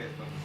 esto.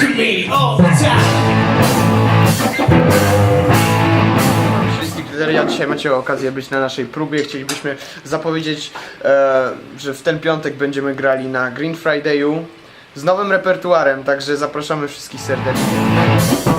Sick of me all the time. Stickleria, dzisiaj macie okazję być na naszej próbie. Chcielibyśmy zapowiedzieć, e, że w ten piątek będziemy grali na Green Friday'u z nowym repertuarem, także zapraszamy wszystkich serdecznie.